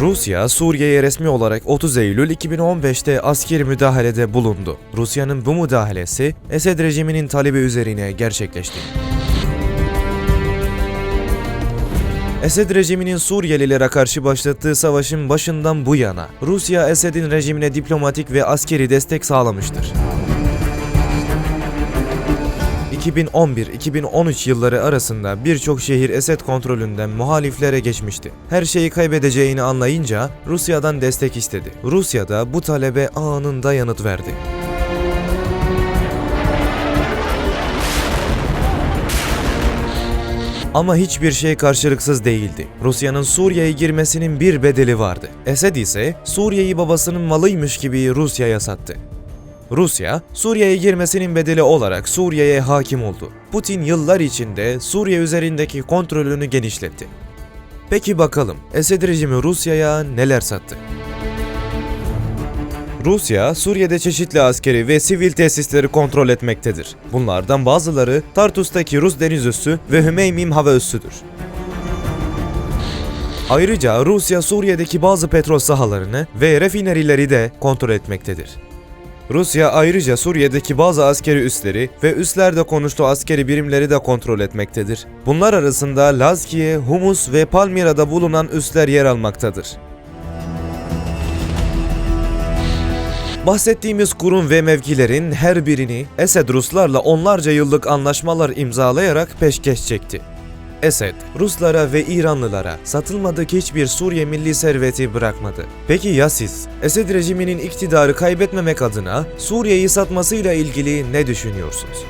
Rusya, Suriye'ye resmi olarak 30 Eylül 2015'te askeri müdahalede bulundu. Rusya'nın bu müdahalesi Esed rejiminin talebi üzerine gerçekleşti. Esed rejiminin Suriyelilere karşı başlattığı savaşın başından bu yana Rusya Esed'in rejimine diplomatik ve askeri destek sağlamıştır. 2011-2013 yılları arasında birçok şehir Esed kontrolünden muhaliflere geçmişti. Her şeyi kaybedeceğini anlayınca Rusya'dan destek istedi. Rusya da bu talebe anında yanıt verdi. Ama hiçbir şey karşılıksız değildi. Rusya'nın Suriye'ye girmesinin bir bedeli vardı. Esed ise Suriye'yi babasının malıymış gibi Rusya'ya sattı. Rusya, Suriye'ye girmesinin bedeli olarak Suriye'ye hakim oldu. Putin yıllar içinde Suriye üzerindeki kontrolünü genişletti. Peki bakalım Esed rejimi Rusya'ya neler sattı? Rusya, Suriye'de çeşitli askeri ve sivil tesisleri kontrol etmektedir. Bunlardan bazıları Tartus'taki Rus deniz üssü ve Hümeymim hava üssüdür. Ayrıca Rusya Suriye'deki bazı petrol sahalarını ve refinerileri de kontrol etmektedir. Rusya ayrıca Suriye'deki bazı askeri üsleri ve üslerde konuştuğu askeri birimleri de kontrol etmektedir. Bunlar arasında Lazkiye, Humus ve Palmira'da bulunan üsler yer almaktadır. Bahsettiğimiz kurum ve mevkilerin her birini Esed Ruslarla onlarca yıllık anlaşmalar imzalayarak peşkeş çekti. Esed, Ruslara ve İranlılara satılmadık hiçbir Suriye milli serveti bırakmadı. Peki ya siz? Esed rejiminin iktidarı kaybetmemek adına Suriye'yi satmasıyla ilgili ne düşünüyorsunuz?